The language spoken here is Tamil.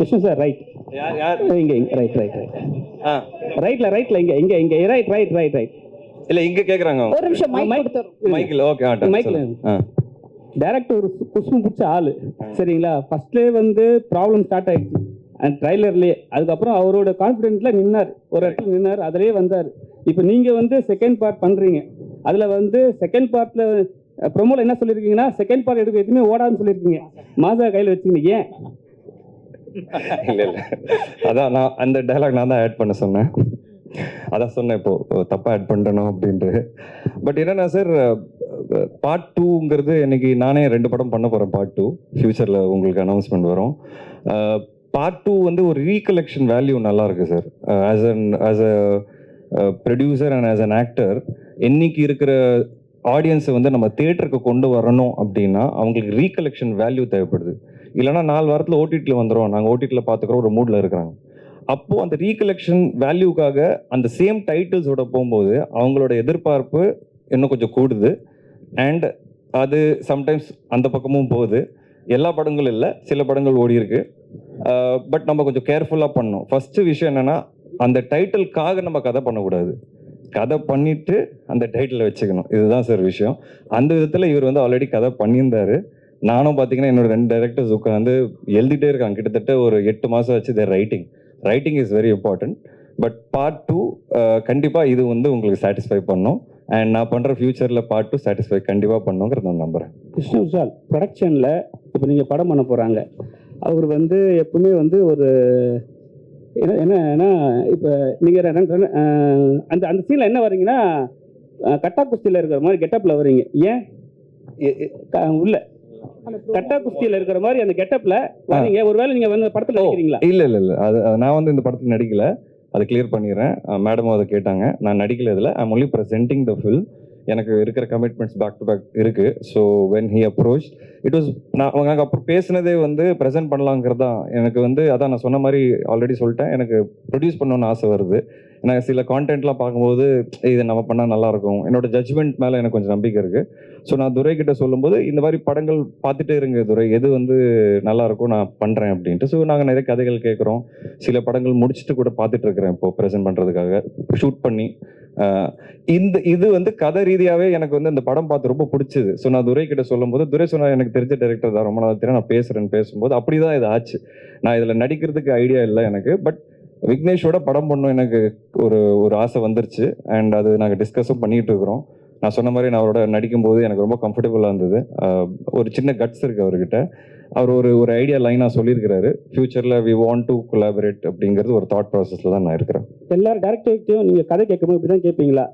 கிருஷ்ண சார் ரைட் இங்க ரைட் ரைட் ரைட் ஆ. ரைட்ல ரைட்ல இங்க இங்க இங்க ரைட் ரைட் ரைட் ரைட் இல்ல இங்க கேக்குறாங்க ஒரு நிமிஷம் மைக் மைக்கில் ஓகே ஆ Mic ல. ஆ. டேரக்டர் ஒரு குஷ்பு பிடிச்ச ஆளு. சரிங்களா? ஃபர்ஸ்ட்லேயே வந்து ப்ராப்ளம் ஸ்டார்ட் ஆயிடுச்சு. அந்த ட்ரைலர்லேயே அதுக்கப்புறம் அவரோட கான்ஃபிடென்ட்ல நின்னார். ஒரு இடத்துல நின்னார். அதிலேயே வந்தார். இப்போ நீங்க வந்து செகண்ட் பார்ட் பண்றீங்க. அதுல வந்து செகண்ட் பார்ட்ல ப்ரொமோல என்ன சொல்லியிருக்கீங்கன்னா செகண்ட் பார்ட் எடுக்க எதுவுமே ஓடாதுன்னு சொல்லியிருக்கீங்க மாதா கையில் வச்சுக்கீங்க ஏன்? இல்ல இல்ல. அதான் நான் அந்த டைலாக் நான் தான் ஆட் பண்ண சொன்னேன். அதான் சொன்னேன் இப்போ தப்பா ஆட் பண்ணணும் அப்படின்ட்டு. பட் என்னன்னா சார் பார்ட் டூங்கிறது இன்னைக்கு நானே ரெண்டு படம் பண்ண போறேன் பார்ட் டூ ஃபியூச்சர்ல உங்களுக்கு அனௌன்ஸ்மெண்ட் வரும். பார்ட் டூ வந்து ஒரு ரீகலெக்ஷன் வேல்யூ நல்லா இருக்கு sir as an as a producer and as an actor இன்னைக்கு இருக்கிற ஆடியன்ஸை வந்து நம்ம தேட்டருக்கு கொண்டு வரணும் அப்படின்னா அவங்களுக்கு ரீகலெக்ஷன் வேல்யூ தேவைப்படுது. இல்லைன்னா நாலு வாரத்தில் ஓடிடியில் வந்துடும் நாங்கள் ஓடிடியில் பார்த்துக்குறோம் ஒரு மூடில் இருக்கிறாங்க. அப்போது அந்த ரீகலெக்ஷன் வேல்யூக்காக அந்த சேம் டைட்டில்ஸோட போகும்போது அவங்களோட எதிர்பார்ப்பு இன்னும் கொஞ்சம் கூடுது. அண்ட் அது சம்டைம்ஸ் அந்த பக்கமும் போகுது. எல்லா படங்களும் இல்லை சில படங்கள் ஓடி இருக்கு. பட் நம்ம கொஞ்சம் கேர்ஃபுல்லாக பண்ணோம் ஃபஸ்ட்டு விஷயம் என்னன்னா அந்த டைட்டிலுக்காக நம்ம கதை பண்ணக்கூடாது. கதை பண்ணிவிட்டு அந்த டைட்டிலை வச்சுக்கணும். இதுதான் சார் விஷயம். அந்த விதத்தில் இவர் வந்து ஆல்ரெடி கதை பண்ணியிருந்தாரு. நானும் பார்த்தீங்கன்னா என்னோட ரெண்டு டைரக்டர்ஸ் உட்காந்து எழுதிட்டே இருக்காங்க. கிட்டத்தட்ட ஒரு எட்டு மாதம் வச்சு their writing writing is very important but part two கண்டிப்பாக இது வந்து உங்களுக்கு சாட்டிஸ்ஃபை பண்ணும். அண்ட் நான் பண்ணுற ஃபியூச்சரில் பார்ட் டூ சாட்டிஸ்ஃபை கண்டிப்பாக பண்ணுங்கிறத நான் நம்புகிறேன் கிருஷ்ண விஷால் ப்ரொடக்ஷனில் இப்போ நீங்கள் படம் பண்ண போகிறாங்க அவர் வந்து எப்பவுமே வந்து ஒரு என்ன என்னன்னா இப்போ நீங்கள் அந்த அந்த சீனில் என்ன வர்றீங்கன்னா அஹ், கட்டா குஸ்தியில் இருக்கிற மாதிரி கெட்டப்பில் வர்றீங்க. ஏன்? உள்ள. கட்டா குஸ்தியில் இருக்கிற மாதிரி அந்த கெட்டப்பில் வரீங்க ஒருவேளை நீங்கள் வந்து படத்தில் நடிக்கிறீங்களா? இல்லை இல்லை இல்லை. அது அது நான் வந்து இந்த படத்தில் நடிக்கல. அதை கிளியர் பண்ணிடுறேன். மேடமும் அதை கேட்டாங்க. நான் நடிக்கல இதில். I'm only presenting the film எனக்கு இருக்கிற கமிட்மெண்ட்ஸ் பேக் டு பேக் இருக்கு. So when he approach it was நான் அவங்க அப்புறம் பேசினதே வந்து ப்ரெசென்ட் பண்ணலாங்கிறது தான் எனக்கு வந்து அதான் நான் சொன்ன மாதிரி ஆல்ரெடி சொல்லிட்டேன். எனக்கு ப்ரொடியூஸ் பண்ணணும்னு ஆசை வருது. நான் சில கான்டென்ட்லாம் பார்க்கும்போது இது நம்ம பண்ணால் நல்லாயிருக்கும் என்னோட ஜட்ஜ்மெண்ட் மேலே எனக்கு கொஞ்சம் நம்பிக்கை இருக்குது ஸோ நான் துரை கிட்ட சொல்லும்போது இந்த மாதிரி படங்கள் பார்த்துட்டே இருங்க துரை. எது வந்து நல்லாயிருக்கும் நான் பண்ணுறேன் அப்படின்ட்டு. ஸோ நாங்கள் நிறைய கதைகள் கேட்குறோம் சில படங்கள் முடிச்சுட்டு கூட பார்த்துட்டு இருக்கிறேன் இப்போ ப்ரெசென்ட் பண்ணுறதுக்காக ஷூட் பண்ணி இந்த இது வந்து கதை ரீதியாகவே எனக்கு வந்து இந்த படம் பார்த்து ரொம்ப பிடிச்சது. ஸோ நான் துரை கிட்ட சொல்லும்போது துரை சொன்னார் எனக்கு தெரிஞ்ச டேரக்டர் தான் ரொம்ப நாள் தெரியும். நான் பேசுகிறேன்னு பேசும்போது அப்படி தான் இது ஆச்சு. நான் இதில் நடிக்கிறதுக்கு ஐடியா இல்லை எனக்கு. பட் விக்னேஷோட படம் பண்ணும் எனக்கு ஒரு ஒரு ஆசை வந்துருச்சு. அண்ட் அது நாங்கள் டிஸ்கஸும் பண்ணிட்டு இருக்கிறோம். நான் சொன்ன மாதிரி நான் அவரோட நடிக்கும்போது எனக்கு ரொம்ப கம்ஃபர்டபுளாக இருந்தது. ஒரு சின்ன கட்ஸ் இருக்கு அவர்கிட்ட. அவர் ஒரு ஒரு ஐடியா லைனாக சொல்லியிருக்கிறாரு. ஃபியூச்சரில் வி வாண்ட் டு கொலாபரேட் அப்படிங்கிறது ஒரு தாட் ப்ராசஸில் தான் நான் இருக்கிறேன். எல்லாரும் டேரக்டர்கிட்டையும் நீங்கள் கதை கேட்கும்போது இப்படி தான் கேட்பீங்களா?